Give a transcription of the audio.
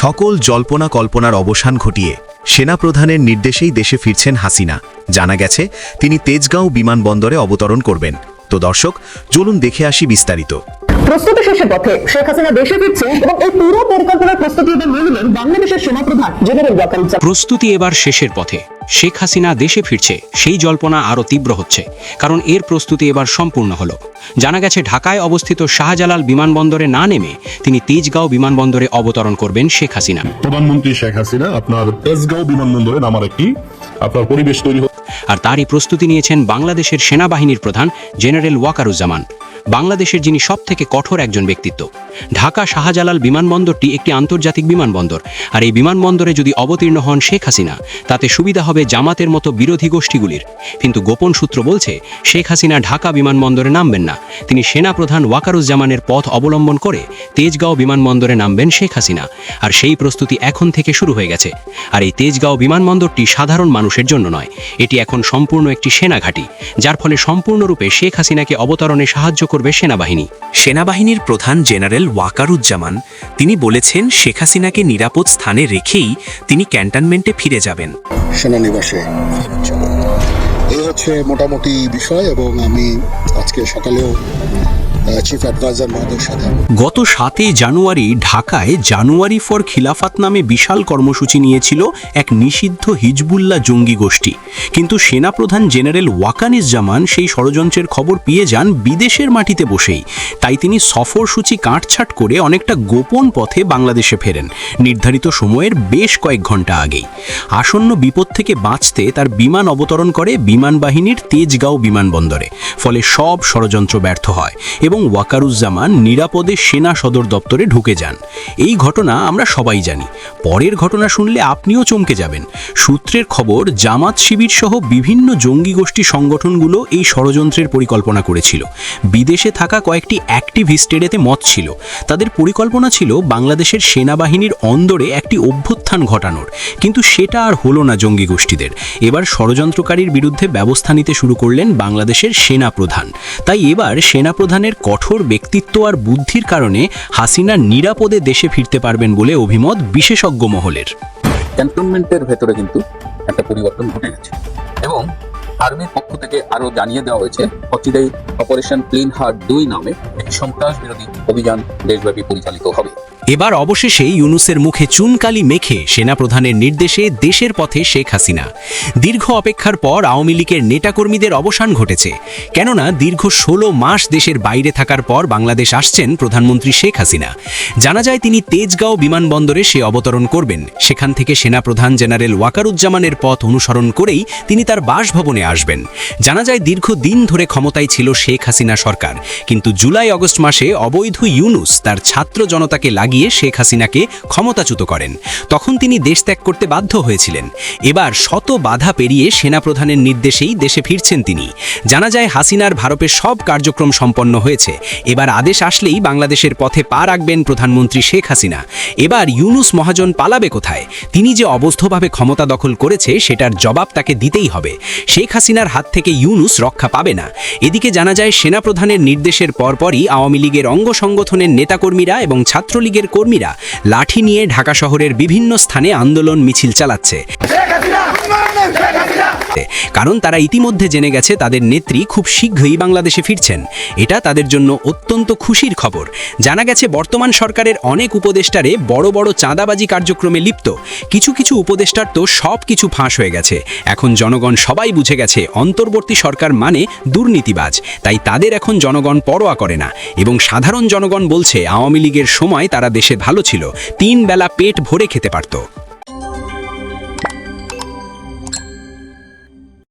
সকল জল্পনা কল্পনার অবসান ঘটিয়ে সেনাপ্রধানের নির্দেশেই দেশে ফিরছেন হাসিনা। জানা গেছে, তিনি তেজগাঁও বিমানবন্দরে অবতরণ করবেন। তো দর্শক, চলুন দেখে আসি বিস্তারিত। প্রস্তুতি শেষের পথে শেখ হাসিনা দেশে ফিরছে এবং এই পুরো পরিকল্পনার প্রস্তুতি এবার নিয়ে নিলেন বাংলাদেশের সেনাপ্রধান জেনারেল ওয়াকারুজ্জামান প্রস্তুতি এবার শেষের পথে। শেখ হাসিনা দেশে ফিরছে সেই জল্পনা আরও তীব্র হচ্ছে কারণ এর প্রস্তুতি এবার সম্পূর্ণ হলো। জানা গেছে ঢাকায় অবস্থিত শাহজালাল বিমানবন্দরে না নেমে তিনি তেজগাঁও বিমানবন্দরে অবতরণ করবেন শেখ হাসিনা। প্রধানমন্ত্রী শেখ হাসিনা আপনার তেজগাঁও বিমানবন্দরে নামার একটি আপনার পরিবেশ তৈরি হচ্ছে আর তারই প্রস্তুতি নিয়েছেন বাংলাদেশের সেনাবাহিনীর প্রধান জেনারেল ওয়াকারুজ্জামান। বাংলাদেশের যিনি সব থেকে কঠোর একজন ব্যক্তিত্ব। ঢাকা শাহজালাল বিমানবন্দরটি একটি আন্তর্জাতিক বিমানবন্দর। আর এই বিমানবন্দরে যদি অবতীর্ণ হন শেখ হাসিনা, তাতে সুবিধা হবে জামাতের মতো বিরোধী গোষ্ঠীগুলির। কিন্তু গোপন সূত্র বলছে, শেখ হাসিনা ঢাকা বিমানবন্দরে নামবেন না। তিনি সেনাপ্রধান ওয়াকারুজ্জামানের পথ অবলম্বন করে তেজগাঁও বিমানবন্দরে নামবেন শেখ হাসিনা। আর সেই প্রস্তুতি এখন থেকে শুরু হয়ে গেছে। আর এই তেজগাঁও বিমানবন্দরটি সাধারণ মানুষের জন্য নয়, এটি এখন সম্পূর্ণ একটি সেনাঘাঁটি, যার ফলে সম্পূর্ণরূপে শেখ হাসিনাকে অবতরণে সাহায্য করবে সেনাবাহিনী। সেনাবাহিনীর প্রধান জেনারেল ওয়াকারুজ্জামান, তিনি বলেছেন, শেখ হাসিনাকে নিরাপদ স্থানে রেখেই তিনি ক্যান্টনমেন্টে ফিরে যাবেন। সেনানিবাসে এই হচ্ছে মোটামুটি বিষয় এবং আমি আজকে সকালেও গত সাতই জানুয়ারি ঢাকায় জানুয়ারি ফর খিলাফাত নামে বিশাল কর্মসূচি নিয়েছিল এক নিষিদ্ধ হিজবুল্লাহ জঙ্গি গোষ্ঠী। কিন্তু সেনাপ্রধান জেনারেল ওয়াকানিস জামান সেই ষড়যন্ত্রের খবর পেয়ে যান বিদেশের মাটিতে বসেই। তাই তিনি সফরসূচি কাটছাট করে অনেকটা গোপন পথে বাংলাদেশে ফেরেন, নির্ধারিত সময়ের বেশ কয়েক ঘণ্টা আগেই। আসন্ন বিপদ থেকে বাঁচতে তার বিমান অবতরণ করে বিমান বাহিনীর তেজগাঁও বিমানবন্দরে। ফলে সব ষড়যন্ত্র ব্যর্থ হয় এবং ওয়াকারুজ্জামান নিরাপদে সেনা সদর দপ্তরে ঢুকে যান। এই ঘটনা আমরা সবাই জানি। পরের ঘটনা শুনলে আপনিও চমকে যাবেন। সূত্রের খবর, জামাত শিবির সহ বিভিন্ন জঙ্গি গোষ্ঠী সংগঠনগুলো এই ষড়যন্ত্রের পরিকল্পনা করেছিল। বিদেশে থাকা কয়েকটি অ্যাক্টিভিস্টের এতে মত ছিল। তাদের পরিকল্পনা ছিল বাংলাদেশের সেনাবাহিনীর অন্দরে একটি অভ্যুত্থান ঘটানোর। কিন্তু সেটা আর হলো না জঙ্গি গোষ্ঠীদের। এবার ষড়যন্ত্রকারীর বিরুদ্ধে ব্যবস্থা নিতে শুরু করলেন বাংলাদেশের সেনা প্রধান তাই এবার সেনাপ্রধানের কঠোর ব্যক্তিত্ব আর বুদ্ধির কারণে হাসিনা নিরাপদে দেশে ফিরতে পারবেন বলে অভিমত বিশেষজ্ঞ মহলের। ক্যান্টনমেন্টের ভেতরে কিন্তু একটা পরিবর্তন ঘটে গেছে। এবং আর্মির পক্ষ থেকে আরও জানিয়ে দেওয়া হয়েছে, অচিরেই অপারেশন ক্লিন হার্ট দুই নামে একটি সন্ত্রাস বিরোধী অভিযান দেশব্যাপী পরিচালিত হবে। এবার অবশেষে ইউনুসের মুখে চুনকালি মেখে সেনাপ্রধানের নির্দেশে দেশের পথে শেখ হাসিনা। দীর্ঘ অপেক্ষার পর আওয়ামী লীগের নেতাকর্মীদের অবসান ঘটেছে। কেননা দীর্ঘ ষোলো মাস দেশের বাইরে থাকার পর বাংলাদেশ আসছেন প্রধানমন্ত্রী শেখ হাসিনা। জানা যায় তিনি তেজগাঁও বিমানবন্দরে সে অবতরণ করবেন। সেখান থেকে সেনাপ্রধান জেনারেল ওয়াকারুজ্জামানের পথ অনুসরণ করেই তিনি তার বাসভবনে আসবেন। জানা যায় দীর্ঘ দিন ধরে ক্ষমতায় ছিল শেখ হাসিনা সরকার। কিন্তু জুলাই আগস্ট মাসে অবৈধ ইউনুস তার ছাত্র জনতাকে লাগিয়ে শেখ হাসিনাকে ক্ষমতাচ্যুত করেন। তখন তিনি দেশ ত্যাগ করতে বাধ্য হয়েছিলেন। এবার শত বাধা পেরিয়ে সেনাপ্রধানের নির্দেশেই দেশে ফিরছেন তিনি। জানা যায়, হাসিনার ভারতের সব কার্যক্রম সম্পন্ন হয়েছে। এবার আদেশ আসলেই বাংলাদেশের পথে পা রাখবেন প্রধানমন্ত্রী শেখ হাসিনা। এবার ইউনুস মহাজন পালাবে কোথায়? তিনি যে অবস্থভাবে ক্ষমতা দখল করেছে, সেটার জবাব তাকে দিতেই হবে। শেখ হাসিনার হাত থেকে ইউনুস রক্ষা পাবে না। এদিকে জানা যায়, সেনাপ্রধানের নির্দেশের পরপরই আওয়ামী লীগের অঙ্গ সংগঠনের নেতাকর্মীরা এবং ছাত্রলীগের কর্মীরা লাঠি নিয়ে ঢাকা শহরের বিভিন্ন স্থানে আন্দোলন মিছিল চালাচ্ছে। কারণ তারা ইতিমধ্যে জেনে গেছে তাদের নেত্রী খুব শীঘ্রই বাংলাদেশে ফিরছেন। এটা তাদের জন্য অত্যন্ত খুশির খবর। জানা গেছে বর্তমান সরকারের অনেক উপদেষ্টারে বড় বড় চাঁদাবাজি কার্যক্রমে লিপ্ত। কিছু কিছু উপদেষ্টার তো সব কিছু ফাঁস হয়ে গেছে। এখন জনগণ সবাই বুঝে গেছে অন্তর্বর্তী সরকার মানে দুর্নীতিবাজ। তাই তাদের এখন জনগণ পরোয়া করে না। এবং সাধারণ জনগণ বলছে, আওয়ামী লীগের সময় তারা দেশে ভালো ছিল। তিন বেলা পেট ভরে খেতে পারত।